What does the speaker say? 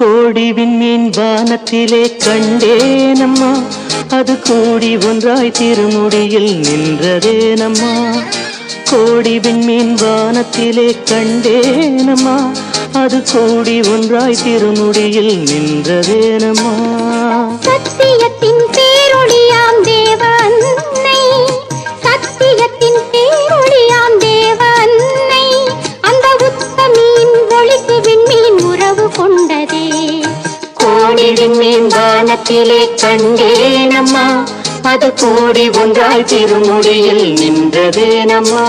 கோடி விண்மீன் வானத்திலே கண்டேனம்மா. அது கூடி ஒன்றாய் திருமுடியில் நின்றதேனம்மா. கோடி விண்மீன் வானத்திலே கண்டேனம்மா. அது கூடி ஒன்றாய் திருமுடியில் நின்றதேனம்மா. சத்தியத்தின் கோடி வானத்திலே கண்டேனம்மா. அது கூடி ஒன்றாய் திருமுடியில் நின்றதேனம்மா